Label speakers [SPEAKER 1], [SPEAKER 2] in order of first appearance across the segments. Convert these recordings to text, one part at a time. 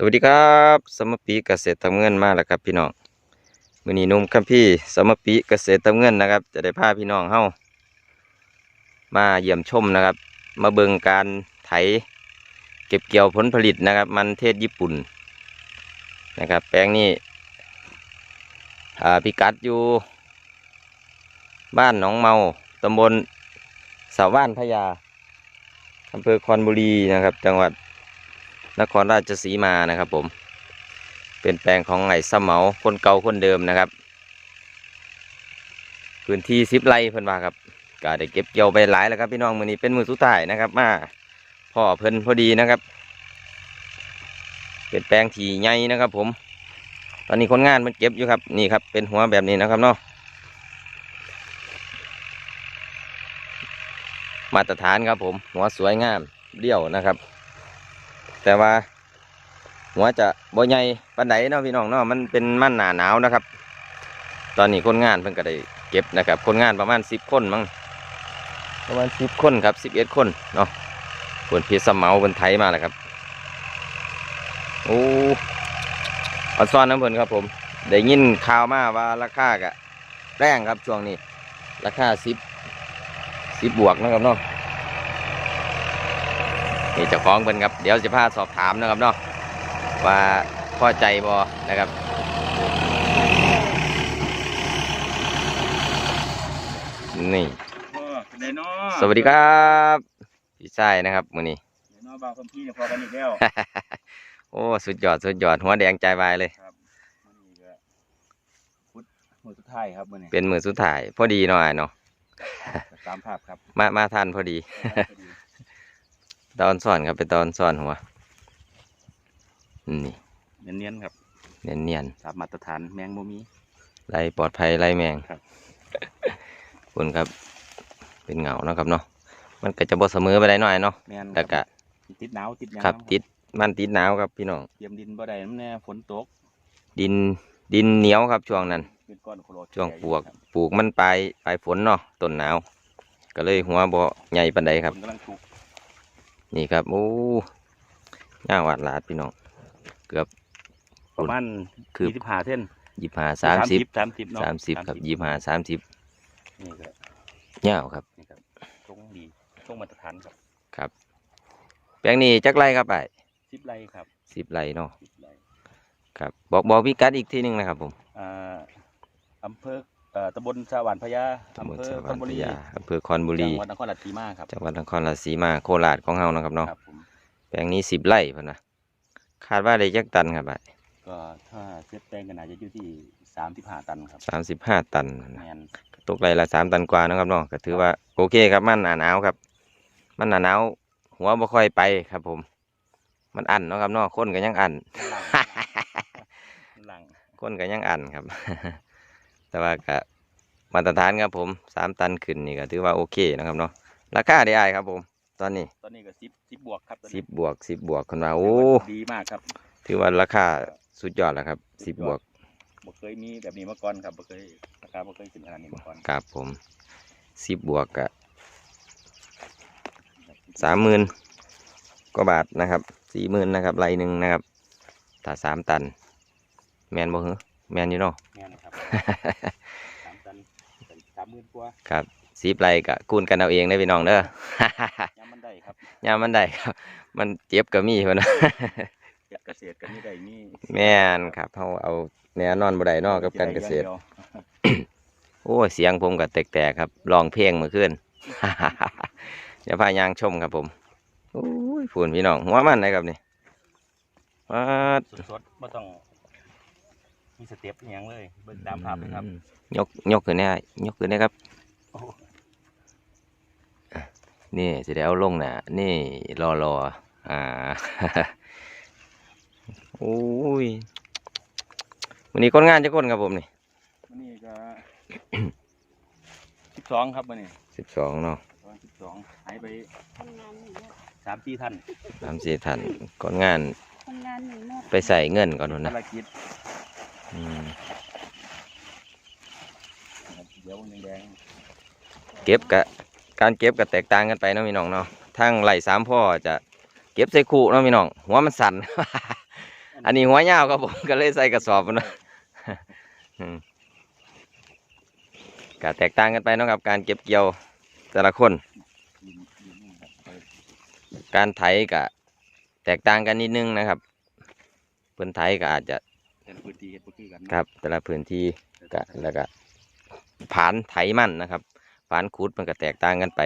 [SPEAKER 1] สวัสดีครับ สมปีเกษตรทำเงินมาแล้วครับพี่น้องมือนี้นุ่มคัมพี่สมปีเกษตรทำเงินนะครับ จะได้พาพี่น้องเฮามาเยี่ยมชมนะครับ มาเบิงการไถ เก็บเกี่ยวผลผลิตนะครับ มันเทศญี่ปุ่นนะครับ แปลงนี้พิกัดอยู่ บ้านหนองเมาตำบลสาวบ้านพญาอำเภอคอนบุรีนะครับ จังหวัด นครราชสีมานะครับผมเป็นแปลงของไห่สมเมาคนเก่าคนเดิมนะครับ พื้นที่สิบไร่เพิ่นว่าครับก็ได้เก็บเกี่ยวไปหลายแล้วครับพี่น้องมือนี้เป็นมือสุดท้ายนะครับ มาพ่อเพิ่นพอดีนะครับ เป็นแปลงที่ใหญ่นะครับ ผม ตอนนี้คนงานมันเก็บอยู่ครับนี่ครับ เป็นหัวแบบนี้นะครับเนาะมาตรฐานครับผม หัวสวยงามเรียวนะครับ แต่ว่า หัวจะบ่ใหญ่ปานใดเนาะพี่น้องเนาะมันเป็นมันหนาหนาวนะครับ ตอนนี้คนงานเพิ่นก็ได้เก็บนะครับ คนงานประมาณสิบคนมั้งประมาณสิบคนครับสิบเอ็ดคนเนาะคนเพีสเมาคนไทยมาแล้วครับโอ้อซ่อนน้ำเพิ่นครับผมได้ยินข่าวมาว่าราคากะแรงครับช่วงนี้ ราคาสิบสิบบวกนะครับเนาะ นี่เจ้าของเพิ่นครับ เดี๋ยวจะพาสอบถามนะครับเนาะว่าพอใจบอนะครับนี่
[SPEAKER 2] เออเป็นไดเนาะ
[SPEAKER 1] สวัสดีครับพี่ชายนะครับมือนี้
[SPEAKER 2] เดี๋ยวเนาะบางคนพี่จะพอกันอีกแล้ว
[SPEAKER 1] โอ้สุดยอดสุดยอดหัวแดงใจวายเลย
[SPEAKER 2] ครับมื้อนี้ก็พุธมือสุดท้ายครับมื้อนี้
[SPEAKER 1] เป็นมือสุดท้ายพอดีหน่อยเนาะ
[SPEAKER 2] ตามภาพครับ
[SPEAKER 1] มามาทันพอดี ตอนซ่อนครับเป็นตอนซ่อนหัวนี่
[SPEAKER 2] เนียนๆครับ
[SPEAKER 1] เนียนเนียน
[SPEAKER 2] ตามมาตรฐานแมงบ่มี
[SPEAKER 1] ๆไรปลอดภัยไรแมง
[SPEAKER 2] ครับ
[SPEAKER 1] คุณครับ เป็นเงาเนาะครับเนาะมันก็จะบ่เสมอไปได้หน่อยเนาะ
[SPEAKER 2] แม่น
[SPEAKER 1] แต่กะ
[SPEAKER 2] ติดหนาวติดหยัง
[SPEAKER 1] ครับติดมันติดหนาวครับพี่น้อง
[SPEAKER 2] เตรียมดินบ่ได้น้ำแน่ฝนตก
[SPEAKER 1] ดินดินเหนียวครับช่วงนั้น
[SPEAKER 2] เป็นก้อนโคโล
[SPEAKER 1] ช่วงปลูก
[SPEAKER 2] ครับ
[SPEAKER 1] ปลูกมันปลายปลายฝนเนาะต้นหนาว ก็เลยหัวบ่ใหญ่ปานใดครับ
[SPEAKER 2] ฝนกำลังถูก
[SPEAKER 1] นี่ครับโอ้ย่างหวาดหลาดพี่น้องเกือบ
[SPEAKER 2] ประมาณ
[SPEAKER 1] คือ
[SPEAKER 2] ยี่สิบห้าเส้น
[SPEAKER 1] ยี่ห้าสามสิบ
[SPEAKER 2] สามสิบเนาะ
[SPEAKER 1] สามสิบครับยี่ห้าสามสิบ
[SPEAKER 2] นี่ก็
[SPEAKER 1] ยาวครับ
[SPEAKER 2] นี่ครับตรงดีตรงมาตรฐานครับ
[SPEAKER 1] ครับ แปลงนี้จักไรครับไอ้
[SPEAKER 2] สิบไร่ครับ
[SPEAKER 1] สิบไรเนาะ
[SPEAKER 2] สิบไร่
[SPEAKER 1] ครับ บอกบอกพิกัดอีกทีหนึงนะครับผม
[SPEAKER 2] อ่าอำเภอ เอ่อตำบลสวรรค์พญา
[SPEAKER 1] ตำบล
[SPEAKER 2] อำเภอ
[SPEAKER 1] ส
[SPEAKER 2] ค
[SPEAKER 1] วร
[SPEAKER 2] อน
[SPEAKER 1] ร
[SPEAKER 2] บุ
[SPEAKER 1] ค์พ
[SPEAKER 2] รี
[SPEAKER 1] ญาอำเภอคอนบุรี
[SPEAKER 2] จังหวัดนครราชสีมาครับ
[SPEAKER 1] จังหวัดนครราชสีมาโคราชของเฮานะครับเนาะ
[SPEAKER 2] ครับผม
[SPEAKER 1] แปลงนี้สิบไร่พุ่นนะคาดว่าได้จักตันครับไอ้
[SPEAKER 2] ก็ถ้าเซตแปลงกันอาจจะอยู่ที่สามสิบห้าตันครับ
[SPEAKER 1] สามสิบห้าตันนะ
[SPEAKER 2] แมน
[SPEAKER 1] ตกไรละสามตันกว่านะครับเนาะก็ถือว่าโอเคครับมันหนาหนาวครับ มันหนาหนาวหัวบ่ค่อยไปครับผม มันอันเนาะครับเนาะคนก็ยังอัน
[SPEAKER 2] หลัง
[SPEAKER 1] คนก็ยังอันครับ แต่ว่าก็มาตรฐานครับผมสามตันขึ้นนี่ก็ถือว่าโอเคนะครับเนาะราคาได้อายครับผม ตอนนี้
[SPEAKER 2] ตอนนี้ก็สิบสิบบวกครับตอนนี้
[SPEAKER 1] สิบบวกสิบบวกคนว่าโอ้
[SPEAKER 2] ดีมากครับ
[SPEAKER 1] ถือว่าราคาสุดยอดแล้วครับสิบบวก
[SPEAKER 2] บ่เคยมีแบบนี้มาก่อนครับบ่เคยราคาบ่เคยขึ้นขนาดนี้มาก่อน
[SPEAKER 1] ครับผมสิบบวกกะสามหมื่นกว่าบาทนะครับสี่หมื่นนะครับไรหนึ่งนะครับถ้าสามตัน แมนบ่เหรอแมนอยู่เนาะ
[SPEAKER 2] แม่นครับ สามตันสามหมื่นกว่า
[SPEAKER 1] ครับสีไรกะคูณกันเอาเองได้อพี่น้องเด้อ
[SPEAKER 2] ยามมันได้ครับ
[SPEAKER 1] ยามมันได้ครับ มันเจ็บก็มีเพิ่นนะ
[SPEAKER 2] อยากเกษตรกันนี่ได้มี
[SPEAKER 1] แม่นครับเขาเอาแนวนอนบ่ได้เนอกกับการเกษตร
[SPEAKER 2] ดี๋ยว
[SPEAKER 1] โอ้ยเสียงผมก็แตกๆครับร้องเพลงเมื่อคืนเดี๋ยวพายางชมครับผมโอ้ยฝุ่นพี่น้องหัวมันเลยครับนี่มาด
[SPEAKER 2] สดๆบ่ต้อง มีสเต็ปอหยังเลยเบิ่งตามภาพเลยครับ
[SPEAKER 1] ยกยกขึ้นได้ยกขึ้นได้ครับ
[SPEAKER 2] โอ้โห
[SPEAKER 1] นี่สิได้เอาลงน่ะ นี่รอรออ่า โอ้ยวันนี้คนงานจะคนครับผมนี่
[SPEAKER 2] วันนี้ก็ สิบสองครับวันนี้
[SPEAKER 1] สิบสองเนาะ
[SPEAKER 2] ประมาณสิบสองหายไปสามสี่ท่าน
[SPEAKER 1] สามสี่ท่านคนงาน
[SPEAKER 3] ทำงานหนีหมด
[SPEAKER 1] ไปใส่เงินก่อนนู่น
[SPEAKER 2] ภา
[SPEAKER 1] นะ
[SPEAKER 2] รกิจ
[SPEAKER 1] อืม
[SPEAKER 2] เดี๋ยวแดง
[SPEAKER 1] เก็บกะการเก็บก็แตกต่างกันไปเนาะพี่น้องเนาะทั้งไหลสามพ่อจะเก็บใส่คู่เนาะพี่น้องหัวมันสั่น อันนี้หัวยาวครับผมก็เลยใส่กระสอบนะอืมก็แตกต่างกันไปเนาะครับการเก็บเกี่ยวแต่ละคน การไถก็แตกต่างกันนิดนึงนะครับเพิ่นไถก็อาจจะ
[SPEAKER 2] แต่ละพื้นที่เฮ็ดบ่คือกัน
[SPEAKER 1] ครับ แต่ละพื้นที่ก็แล้วก็ผานไถมันนะครับผานขุดมันก็แตกต่างกันไป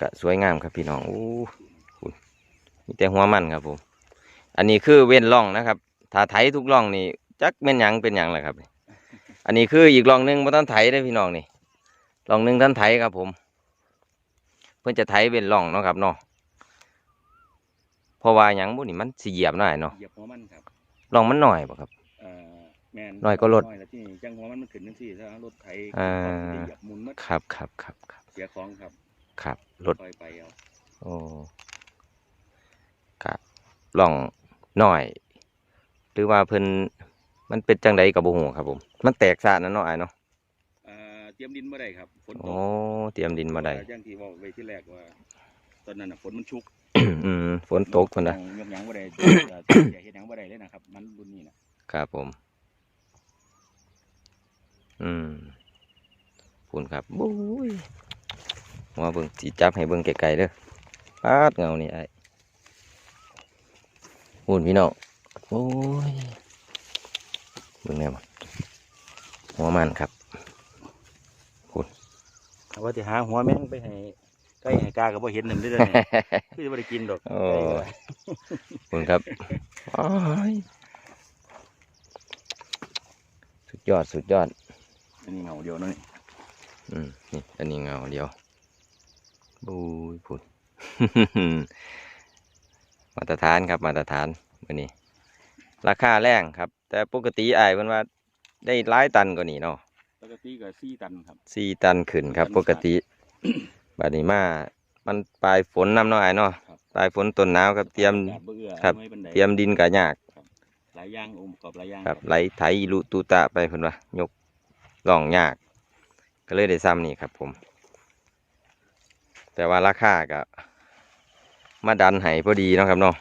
[SPEAKER 1] ก็สวยงามครับพี่น้องอู้คุณมีแต่หัวมันครับผม อันนี้คือเว้นร่องนะครับถ้าไถทุกร่องนี่จักเป็นหยังเป็นหยังแหละครับ อันนี้คืออีกร่องหนึงบ่ท่านไถได้อพี่น้องนี่ร่องหนึงท่านไถครับผม เพื่อจะไถเว้นร่องเนาะครับเนาะ เพราะว่าหยังบุนี่มันสิเหยียบหน่อยเนาะ
[SPEAKER 2] เหยียบหัวมันครับ
[SPEAKER 1] ร่องมันหน่อยบ่ครับ
[SPEAKER 2] เอ่อแม่น
[SPEAKER 1] น้อยก็ลด
[SPEAKER 2] น้อยแล้วที่นี่จังหัวมันมันขึ้นจังซี่ถ้ารถไถ
[SPEAKER 1] อ่า
[SPEAKER 2] จะเหยียบหมุนหมด
[SPEAKER 1] ครับครับครับครับ
[SPEAKER 2] เสียของครับ
[SPEAKER 1] ครับรถ
[SPEAKER 2] ปล่อยไปเอา
[SPEAKER 1] โอ้ครับร่องหน่อย หรือว่าเพิ่นมันเป็นจังไดกับบ่ฮู้ครับผม มันแตกซะนั่นเนาะอ้ายเนาะ
[SPEAKER 2] เอ่อเตรียมดินบ่ได้ครับฝนต
[SPEAKER 1] โอ้
[SPEAKER 2] ก
[SPEAKER 1] เตรียมดินมาได้
[SPEAKER 2] อย่างที่บอกไว้ที่แรกว่า ตอนนั้นน่ะฝนมันชุก
[SPEAKER 1] อืม ฝนตกพุ่นน่ะ
[SPEAKER 2] ยกหยังบ่ได้เอ่ออย่าเฮ็ดหยังบ่ได้เลยนะครับ มันรุ่นนี้น่ะ
[SPEAKER 1] ครับผม อืมพุ่นครับบุ้ยมาเบิ่งสิจับให้เบิ่งไกลๆเด้อปาดเงานี่ไอ้พุ่นพี่น้องโอ้ยเบิ่งแน่บ่หัวมันครับ
[SPEAKER 2] เอาว่าสิหาหัวแม่งไปให้ ใกล้ให้กาก็บ่เห็นนั่นเด้อเนี่ยคือจะบ่ได้กินดอก
[SPEAKER 1] โอ้ขอบคุณครับอ้ายสุดยอดสุดยอด
[SPEAKER 2] อันนี้เหงาเดียวเนาะนี่
[SPEAKER 1] อืมนี่อันนี้เงาเดียวบูยผุดมาตรฐานครับมาตรฐานวันนี้ ราคาแรงครับ แต่ปกติอายเพิ่นว่าได้หลายตันกว่านี้เนาะ
[SPEAKER 2] ปกติก็4ตันครับ
[SPEAKER 1] สี่ตันขึ้นครับ ปกติ บัดนี้มา มันปลายฝนน้ำเน้อยเนาะ
[SPEAKER 2] ครับ
[SPEAKER 1] ปลายฝนต้นหนาวครับเตรียม
[SPEAKER 2] อากาศบ่เอื้อ
[SPEAKER 1] ครับ
[SPEAKER 2] อำนวปานใด
[SPEAKER 1] เตรียมดินกะยาก
[SPEAKER 2] หลายอย่างองค์ประกอบหลายอย่าง
[SPEAKER 1] ครับไหลไถลุตูตะไปเพิ่นว่ายกล่องยาก ก็เลยได้ซ้ำนี่ครับผม แต่ว่าราคาก็มาดันให้พอดีเนาะครับเนาะ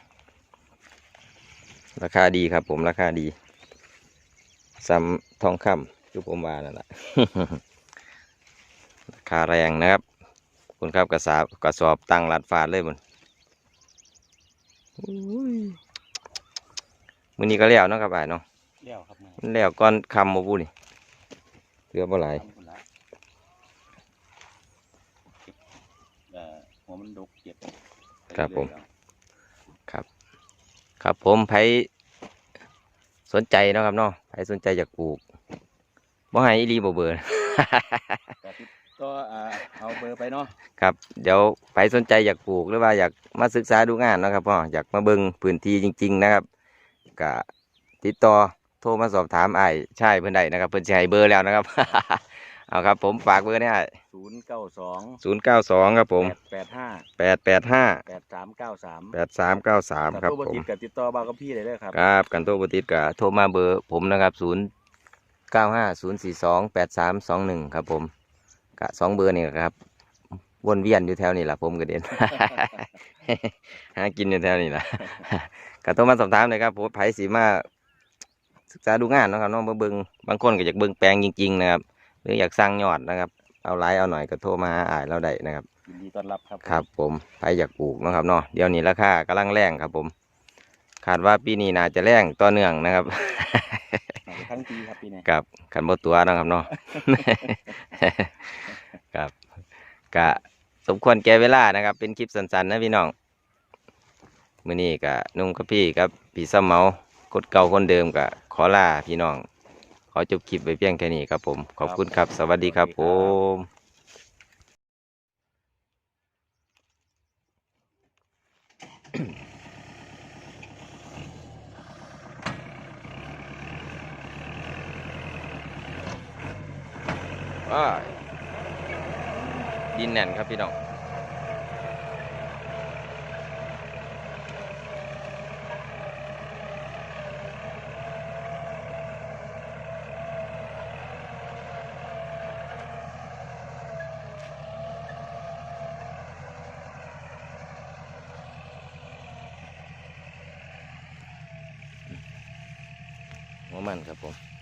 [SPEAKER 1] ราคาดีครับผมราคาดีซ้ำทองคำที่ผมว่านั่นแหละ ราคาแรงนะครับขอบ คุณครับกระสาบกระสอบตั้งลัดฟาดเลยบนมือนี้ก็แล้วเนาะครับอ่ายเนาะ
[SPEAKER 2] แล้วครับมา
[SPEAKER 1] มันแล้วก่อนคำมาพูนี่เรือบ่หลาย
[SPEAKER 2] ทำคนละเอ่อหัวมันดกเก็บไป
[SPEAKER 1] ครับผม
[SPEAKER 2] เอยๆเอา
[SPEAKER 1] ครับผมไผสนใจเนาะครับเนาะไผสนใจอยากปลูกบ่ให้อีหลีบ่เบอร์
[SPEAKER 2] ก็ติด ก็อ่าเอาเบอร์ไปเนาะ
[SPEAKER 1] ครับ เดี๋ยวไผสนใจอยากปลูกหรือว่าอยากมาศึกษาดูงานเนาะครับพ่ออยากมาเบิ่งพื้นที่จริง ๆ นะครับก็ติดต่อโทรมาสอบถามไอ้ายใช่เพิ่นได้นะครับ เพิ่นสิให้เบอร์แล้วนะครับ เอาครับ ผมฝากเบอร์เนี่ย
[SPEAKER 2] ศูนย์เก้าสอง
[SPEAKER 1] ศูนย์เก้าสองครับผม
[SPEAKER 2] แปดห้า
[SPEAKER 1] แปดแปดห้า
[SPEAKER 2] แปดสามเก้าสาม
[SPEAKER 1] แปดสามเก้าสามครับ
[SPEAKER 2] ตัว
[SPEAKER 1] ผม
[SPEAKER 2] ติดกับติดต่อบ้านกับพี่เลยเด้อครับ
[SPEAKER 1] ครับกันโทรบติดกับโทรมาเบอร์ผมนะครับศูนย์เก้าห้าศูนย์สี่สองแปดสามสองหนึ่งครับผม กะสองเบอร์นี่ครับ วนเวียนอยู่แถวนี้แหละผมก็เด่นหากินอยู่แถวนี้แหละก็โทรมาสอบถามเลยครับผมไผสีมาศึกษาดูงานเนาะครับเน้องมาเบิงบางคนก็อยากเบิงแปลงจริงๆนะครับ หรืออยากสร้างยอดนะครับ เอาไลน์เอาหน่อยก็โทรมาหาอ่ายเราได้นะครับ
[SPEAKER 2] ยินดีต้อนรับครับ
[SPEAKER 1] ครับ ผมไปอยากปลูกเนาะครับเนาะเดี๋ยวนี้ราคากำลังแรงครับ ผม คาดว่าปีนี้น่าจะแรงต่อเนื่องนะครับ
[SPEAKER 2] เอาไป ทั้งปีครับปีนี้
[SPEAKER 1] กับขันบตัวนะครับเนาะ ครับกะสมควรแก่เวลานะครับ เป็นคลิปสั้นๆนะพี่น้องมื่อนี้กะนุ่มกับพี่ครับพี่ซ้ำเมากดเก่าคนเดิมกะขอลาพี่น้อง ขอจบคลิปไปเพียงแค่นี้ครับผม ขอบคุณครับ สวัสดีครับผม ว้าดินแน่นครับพี่น้องมันครับผม